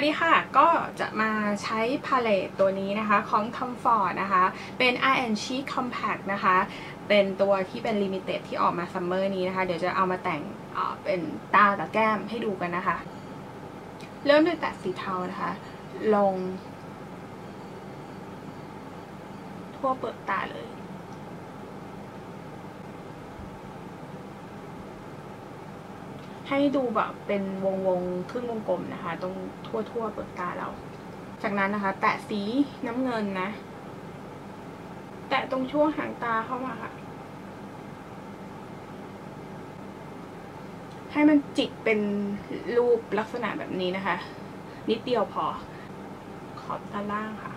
วัสดีค่ะ ก็จะมาใช้พาเลตตัวนี้นะคะของ Comfort นะคะ เป็น i n c Compact นะคะ เป็นตัวที่เป็น Limited ที่ออกมาซัมเมอร์นี้นะคะ เดี๋ยวจะเอามาแต่งเป็นตากับแก้มให้ดูกันนะคะ เริ่มด้วยแต่สีเทานะคะ ลง ทั่วเปลือกตาเลย ให้ดูแบบเป็นวงวงครึ่งวงกลมนะคะ ตรงทั่วทั่วเปลือกตาเรา จากนั้นนะคะ แตะสีน้ำเงินนะ แตะตรงช่วงหางตาเข้ามาค่ะ ให้มันจิกเป็นรูปลักษณะแบบนี้นะคะ นิดเดียวพอ ขอบตาล่างค่ะ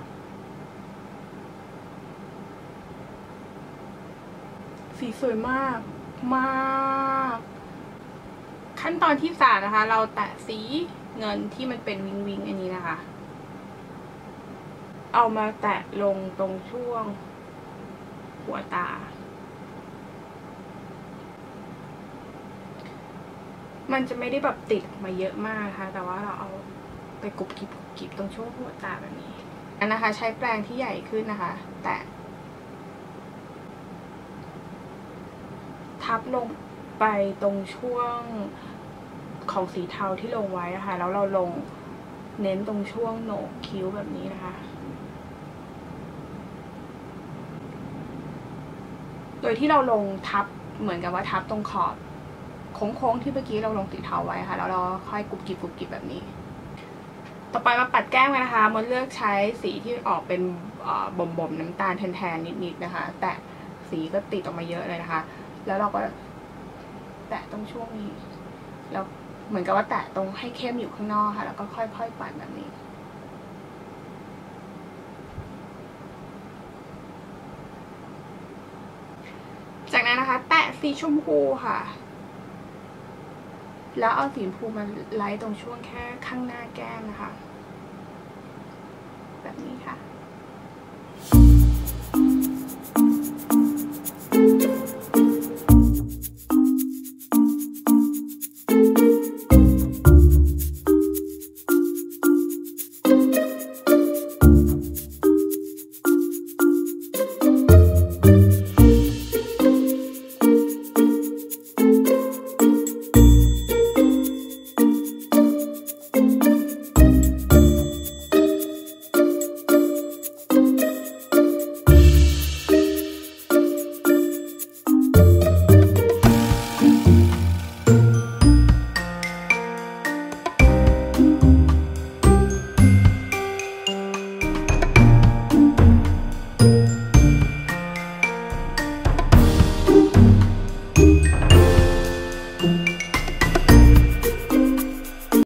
สีสวยมาก มาก ขั้นตอนที่สามนะคะ เราแตะสีเงินที่มันเป็นวิงวิงอันนี้นะคะ เอามาแตะลงตรงช่วงหัวตา มันจะไม่ได้แบบติดออกมาเยอะมากนะคะแต่ว่าเราเอาไปกรุบกริบกรุบกริบตรงช่วงหัวตาแบบนี้อันนะคะ ใช้แปรงที่ใหญ่ขึ้นนะคะ แตะทับลงไปตรงช่วง ของสีเทาที่ลงไว้นะคะแล้วเราลงเน้นตรงช่วงโหนกคิ้วแบบนี้นะคะ โดยที่เราลงทับเหมือนกับว่าทับตรงขอบโค้งๆที่เมื่อกี้เราลงสีเทาไว้ค่ะ แล้วเราค่อยกรุบกริบกรุบกริบแบบนี้ ต่อไปมาปัดแก้มกันนะคะมดเลือกใช้สีที่ออกเป็นบ่มๆน้ำตาลแทนๆนิดๆนะคะ แต่สีก็ติดออกมาเยอะเลยนะคะ แล้วเราก็แตะตรงช่วงนี้ แล้ว เหมือนกับว่าแตะตรงให้เข้มอยู่ข้างนอกค่ะ แล้วก็ค่อยๆปัดแบบนี้ จากนั้นนะคะ แตะสีชมพูค่ะ แล้วเอาสีชมพูมาไล่ตรงช่วงแค่ข้างหน้าแก้มนะคะ แบบนี้ค่ะ